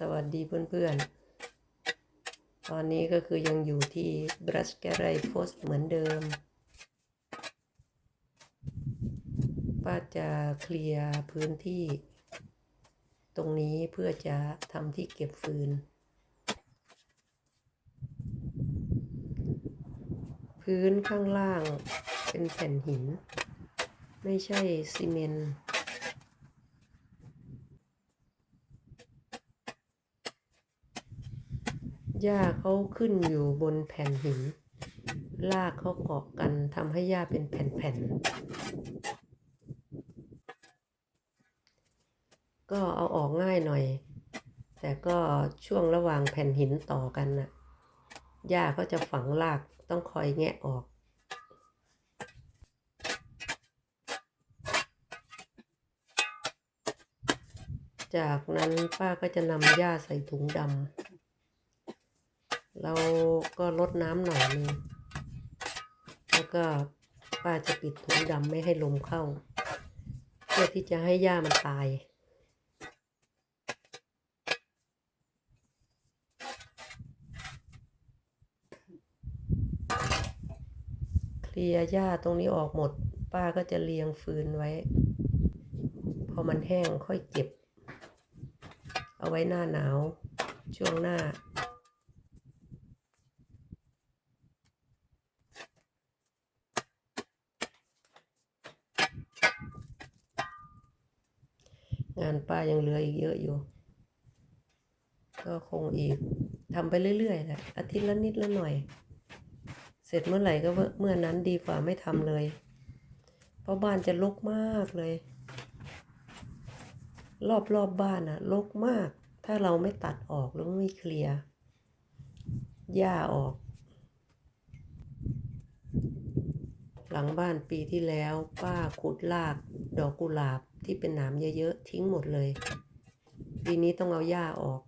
สวัสดีเพื่อนๆ ตอนนี้ก็คือยังอยู่ที่บรัสแกไรโฟสเหมือนเดิม ป้าจะเคลียร์พื้นที่ ตรงนี้เพื่อจะทำที่เก็บฟืน พื้นข้างล่างเป็นแผ่นหิน ไม่ใช่ซีเมนต์ หญ้าเขาขึ้นอยู่บนแผ่นหินรากเขาเกาะกันทำให้หญ้าเป็นแผ่นๆ ก็เอาออกง่ายหน่อย แต่ก็ช่วงระหว่างแผ่นหินต่อกันน่ะหญ้าก็จะฝังรากต้องคอยแงะออกจากนั้นป้าก็จะนำหญ้าใส่ถุงดำ เราก็ลดน้ำหน่อยนึงแล้วก็ป้าจะปิดถุงดำไม่ให้ลมเข้า เพื่อที่จะให้หญ้ามันตาย เคลียหญ้าตรงนี้ออกหมด ป้าก็จะเรียงฟืนไว้ พอมันแห้งค่อยเก็บ เอาไว้หน้าหนาว ช่วงหน้า งานป้ายังเหลืออีกเยอะอยู่ ก็คงอีกทำไปเรื่อยๆแหละอาทิตย์ละนิดละหน่อย เสร็จเมื่อไหร่ก็เมื่อนั้นดีกว่าไม่ทำเลย เพราะบ้านจะรกมากเลย รอบๆบบ้านอะรกมาก ถ้าเราไม่ตัดออกหรือไม่เคลียร์หญ้าออก หลังบ้านปีที่แล้ว ป้าขุดรากดอกกุหลาบที่เป็นหนามเยอะๆ ทิ้งหมดเลย ปีนี้ต้องเอาหญ้าออก